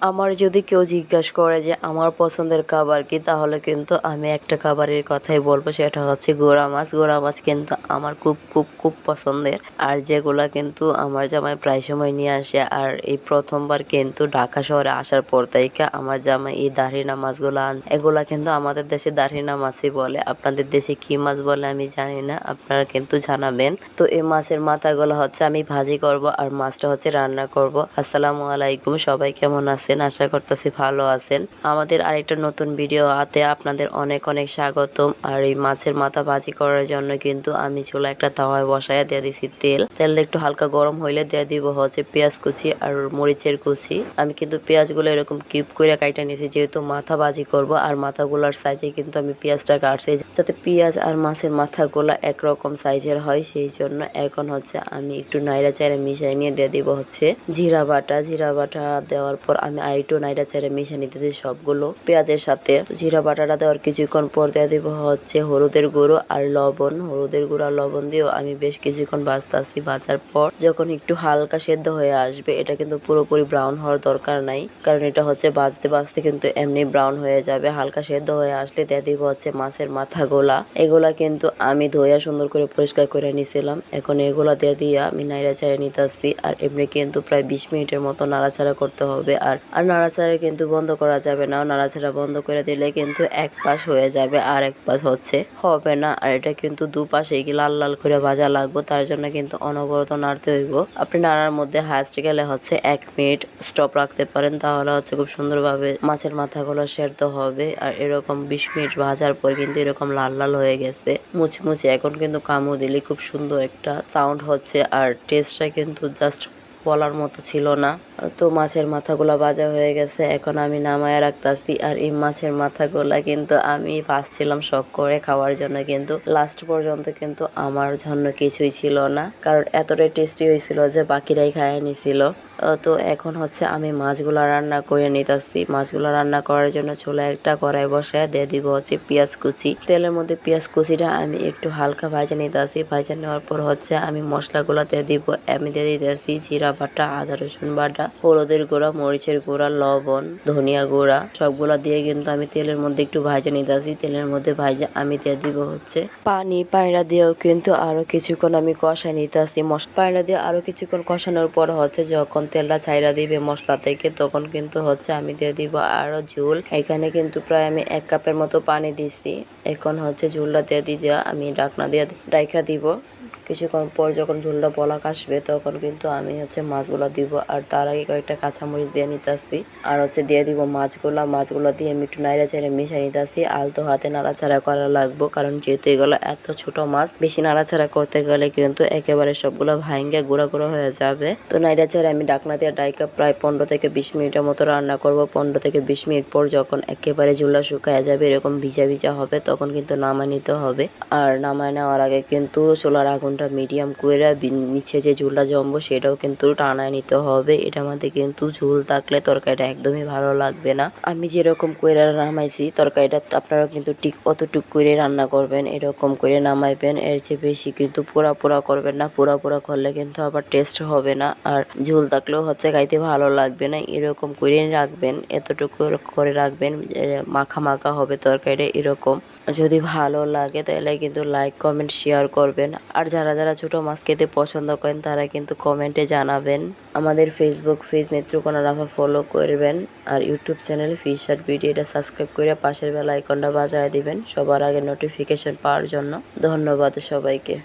আমার যদি কেউ জিজ্ঞাসা করে যে আমার পছন্দের খাবার কি, তাহলে কিন্তু আমি একটা খাবারের কথাই বলব, সেটা হচ্ছে গোড়া মাছ। গোড়া মাছ কিন্তু আমার খুব খুব খুব পছন্দের। আর যেগুলা কিন্তু আমার জামাই প্রায় সময় নিয়ে আসে। আর এই প্রথমবার কিন্তু ঢাকা শহরে আসার পর থেকে আমার জামাই এই দারহিনা মাছগুলো আন এগুলা কিন্তু আমাদের দেশে দারহিনা মাছই বলে। আপনাদের দেশে কি মাছ বলে আমি জানি না, আপনারা কিন্তু জানাবেন। তো এই মাছের মাথাগুলো হচ্ছে আমি ভাজি করব, আর মাছটা হচ্ছে রান্না করব। আসসালামু আলাইকুম, সবাই কেমন আছেন, আশা করতেছি ভালো আছেন। আমাদের আরেকটা নতুন ভিডিও হাতে আপনাদের অনেক অনেক স্বাগতম। আর এই মাছের মাথা ভাজি করার জন্য কিন্তু আমি চুলা একটা তাওয়ায় বসায় দিয়ে দিছি তেল। তেলটা একটু হালকা গরম হইলে দিয়ে দিব হচ্ছে পেঁয়াজ কুচি আর মরিচের কুচি। আমি কিন্তু পেঁয়াজগুলো এরকম কিউব করে কাইটা নিয়েছি, যেহেতু মাথা ভাজি করব আর মাথাগুলোর সাইজে কিন্তু আমি পেঁয়াজটা কাটছি, যাতে পেঁয়াজ আর মাছের মাথাগুলো একরকম সাইজের হয়, সেই জন্য এখন হচ্ছে আমি একটু নাইরা চাইরা মিশাই নিয়ে দিয়ে দিব হচ্ছে জিরা বাটা। জিরা বাটা দেওয়ার পর আমি আর একটু নাইরা চাইরা মিশিয়ে নিতে দিই সবগুলো। পেঁয়াজের সাথে তো জিরা বাটাটা দেওয়ার কিছুক্ষণ পর দিয়ে দিব হচ্ছে হলুদের গুঁড়ো আর লবণ। হলুদের গুঁড়ো আর লবণ দিয়েও আমি বেশ কিছুক্ষণ ভাজতেছি। ভাজার পর যখন একটু হালকা সেদ্ধ হয়ে আসবে, এটা কিন্তু পুরোপুরি ব্রাউন হওয়ার দরকার নাই। কারণ এটা হচ্ছে ভাজতে ভাজতে কিন্তু এমনি ব্রাউন হয়ে যাবে। হালকা সেদ্ধ হয়ে আসলে দিয়ে দিব হচ্ছে মাছের মাথাগুলা। এগুলা কিন্তু আমি ধোয়া সুন্দর করে পরিষ্কার করে নিছিলাম। এখন এগুলা দিয়ে দিয়ে আমি নাইরা চাইরা নিতে আসছি আর এমনি কিন্তু প্রায় বিশ মিনিটের মতো নাড়াচাড়া করতে হবে। আর আর নাড়াচাড়া কিন্তু বন্ধ করা যাবে না। নাড়াচাড়া বন্ধ করে দিলে কিন্তু এক পাশ হয়ে যাবে, আর এক পাশ হচ্ছে, হবে না। আর এটা কিন্তু দুপাশে লাল লাল করে ভাজা লাগবো, তার জন্য কিন্তু অনবরত নাড়তে হইব। আপনি নাড়ার মধ্যে হাঁচতে গেলে হচ্ছে এক মিনিট স্টপ রাখতে পারেন, তাহলে হচ্ছে খুব সুন্দরভাবে মাছের মাথাগুলো সেদ্ধ হবে। আর এরকম বিশ মিনিট ভাজার পর কিন্তু এরকম লাল লাল হয়ে গেছে। মুচমুচে, এখন কিন্তু কামড় দিলে খুব সুন্দর একটা সাউন্ড হচ্ছে, আর টেস্টটা কিন্তু জাস্ট বলার মতো ছিল না। তো মাছের মাথাগুলো ভাজা হয়ে গেছে। এখন আমি নামায় রাখতাছি আর এই মাছের মাথাগুলা কিন্তু আমি ফার্স্ট ছিলাম শখ করে খাওয়ার জন্য কিন্তু লাস্ট পর্যন্ত কিন্তু আমার জন্য কিছুই ছিল না। কারণ এতটাই টেস্টি হয়েছিল যে বাকিরাই খাইয়ে নিছিল। তো এখন হচ্ছে আমি মাছগুলো রান্না করে নিতেছি। মাছগুলো রান্না করার জন্য চুলা একটা কড়াই বসায় দিয়ে দিব হচ্ছে পেঁয়াজ কুচি। তেলের মধ্যে পেঁয়াজ কুচিটা আমি একটু হালকা ভাজে নিতেছি। ভাজা নেওয়ার পর হচ্ছে আমি মশলাগুলো দিয়ে দিব। আমি দিয়ে দিতেছি জিরা বাটা আদা, রসুন বাটা, হলুদের গুঁড়া, মরিচের গুঁড়া, লবণ, ধনিয়া গুঁড়া, সবগুলা দিয়ে কিন্তু আমি তেলের মধ্যে একটু ভাজে নিতেছি তেলের মধ্যে ভাজে আমি দিয়ে দিব হচ্ছে পানি। পায়রা দিয়েও কিন্তু আরও কিছুক্ষণ আমি কষাই নিতেছি মশলা পায়রা দিয়ে আরও কিছুক্ষণ কষানোর পর হচ্ছে যখন তেলটা ছাইরা দিবে মশলা থেকে, তখন কিন্তু হচ্ছে আমি দিয়ে দিব আরও ঝোল। এখানে কিন্তু প্রায় আমি এক কাপের মতো পানি দিছি। এখন হচ্ছে ঝোলটা দিয়ে দিয়ে আমি ডাকনা দিয়ে ডাইখা দিব। কিছুক্ষণ পর যখন ঝোলটা বলাক আসবে, তখন কিন্তু আমি হচ্ছে মাছগুলো দিব। আর তার আগে কয়েকটা কাঁচামরিচ দিয়ে নিতে আসছি। আর হচ্ছে দিয়ে দিব মাছগুলা। মাছগুলো দিয়ে আমি একটু নাইড়া চেড়ে মিশিয়ে নিতে আসছি। আলতো হাতে নাড়াচাড়া করা লাগবো, কারণ যেহেতু এগুলো এত ছোট মাছ, বেশি নাড়াচাড়া করতে গেলে কিন্তু একেবারে সবগুলো ভাঙ্গে গুঁড়া গুঁড়া হয়ে যাবে। তো নাইড়া চেড়ে আমি ডাকনা দিয়ে ডাইকা প্রায় পনেরো থেকে বিশ মিনিটের মতো রান্না করব। পনেরো থেকে বিশ মিনিট পর যখন একেবারে ঝুলা শুকায় যাবে, এরকম ভিজা ভিজা হবে, তখন কিন্তু নামায় নিতে হবে। আর নামায় নেওয়ার আগে কিন্তু চুলার আগুনটা মিডিয়াম করে নিচে যে ঝুলটা জমবো সেটাও কিন্তু টানায় নিতে হবে। এটা মধ্যে কিন্তু ঝুল থাকলে তরকারিটা একদমই ভালো লাগবে না। আমি যেরকম করে নামাইছি, তরকারিটা আপনারা কিন্তু ঠিক অতটুক করে রান্না করবেন, এরকম করে নামাইবেন। এর চেয়ে বেশি কিন্তু পোড়া পোড়া করবেন না, পোড়া পোড়া করলে কিন্তু আবার টেস্ট হবে না। আর ঝোল থাকলেও হচ্ছে খাইতে ভালো লাগবে না, এরকম করে রাখবেন, এতটুকু করে রাখবেন মাখা মাখা হবে তরকারিটা এরকম। যদি ভালো লাগে তাহলে কিন্তু লাইক কমেন্ট শেয়ার করবেন। আর যারা যারা ছোট মাছ খেতে পছন্দ করেন, তারা কিন্তু কমেন্টে জানাবেন। আমাদের Facebook page Netrokona Rafa follow করবেন আর ইউটিউব চ্যানেল ফিশার ভিডিওটা সাবস্ক্রাইব করে পাশের বেলা আইকনটা বাজায় দিবেন, সবার আগে নোটিফিকেশন পাওয়ার জন্য। ধন্যবাদ সবাইকে।